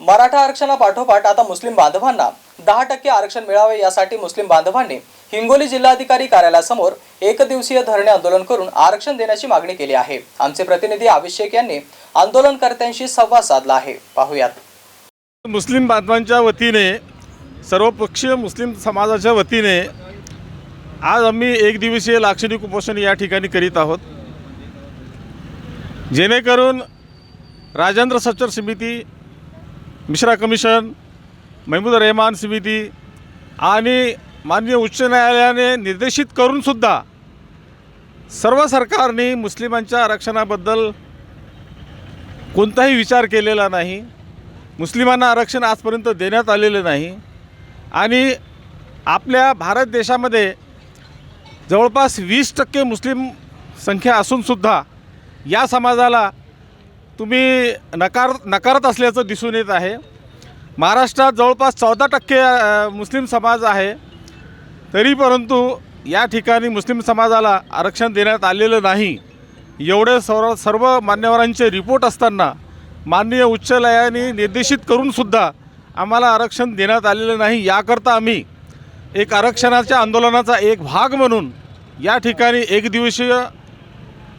मराठा आरक्षणापाठोपाठ आता मुस्लिम बांधवांना दहा टक्के आरक्षण मिळावे यासाठी मुस्लिम बांधवांनी हिंगोली जिल्हाधिकारी कार्यालयासमोर एक दिवसीय धरणे आंदोलन करून आरक्षण देण्याची मागणी केली आहे. आमचे प्रतिनिधी अभिषेक यांनी आंदोलनकर्त्यांशी संवाद साधला आहे. पाहूयात. मुस्लिम बांधवांच्या वतीने सर्वपक्षीय मुस्लिम समाजाच्या वतीने आज आम्ही एक दिवसीय लाक्षणिक उपोषण या ठिकाणी करीत आहोत. जेणेकरून राजेंद्र सच्चर समिती मिश्रा कमिशन महमूद रेहमान समिती आणि माननीय उच्च न्यायालयाने निर्देशित करूनसुद्धा सर्व सरकारने मुस्लिमांच्या आरक्षणाबद्दल कोणताही विचार केलेला नाही. मुस्लिमांना आरक्षण आजपर्यंत देण्यात आलेलं नाही. आणि आपल्या भारत देशामध्ये जवळपास वीस टक्के मुस्लिम संख्या असूनसुद्धा या समाजाला तुम्ही नकार नकारत असल्याचं दिसून येत आहे. महाराष्ट्रात जवळपास चौदा टक्के मुस्लिम समाज आहे. तरी परंतु या ठिकाणी मुस्लिम समाजाला आरक्षण देण्यात आलेलं नाही. एवढे सर्व सर्व मान्यवरांचे रिपोर्ट असताना माननीय उच्च न्यायालयाने निर्देशित करूनसुद्धा आम्हाला आरक्षण देण्यात आलेलं नाही. याकरता आम्ही एक आरक्षणाच्या आंदोलनाचा एक भाग म्हणून या ठिकाणी एक दिवसीय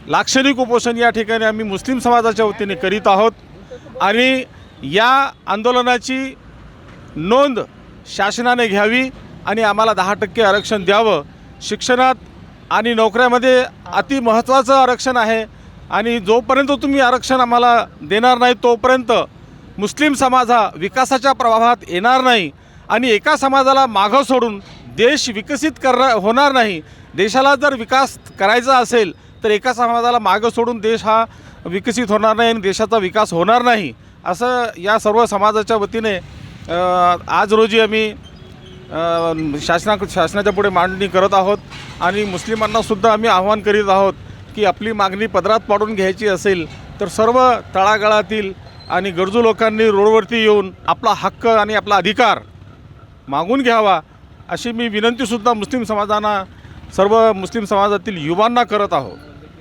लाक्षणिक उपोषण या ठिकाणी आम्ही मुस्लिम समाजाच्या वतीने करीत आहोत. आणि या आंदोलनाची नोंद शासनाने घ्यावी आणि आम्हाला दहा टक्के आरक्षण द्यावं. शिक्षणात आणि नोकऱ्यामध्ये अति महत्त्वाचं आरक्षण आहे आणि जोपर्यंत तुम्ही आरक्षण आम्हाला देणार नाही तोपर्यंत मुस्लिम समाज हा विकासाच्या प्रवाहात येणार नाही आणि एका समाजाला मागं सोडून देश विकसित कर होणार नाही. देशाला जर विकास करायचा असेल तर एका समाजाला मागं सोडून देश हा विकसित होणार नाही आणि देशाचा विकास होणार नाही असं या सर्व समाजाच्या वतीने आज रोजी आम्ही शासना शासनाच्या पुढे मांडणी करत आहोत आणि मुस्लिमांनासुद्धा आम्ही आव्हान करीत आहोत की आपली मागणी पदरात पाडून घ्यायची असेल तर सर्व तळागाळातील आणि गरजू लोकांनी रोडवरती येऊन आपला हक्क आणि आपला अधिकार मागून घ्यावा अशी मी विनंतीसुद्धा मुस्लिम समाजांना सर्व मुस्लिम समाजातील युवांना करत आहोत.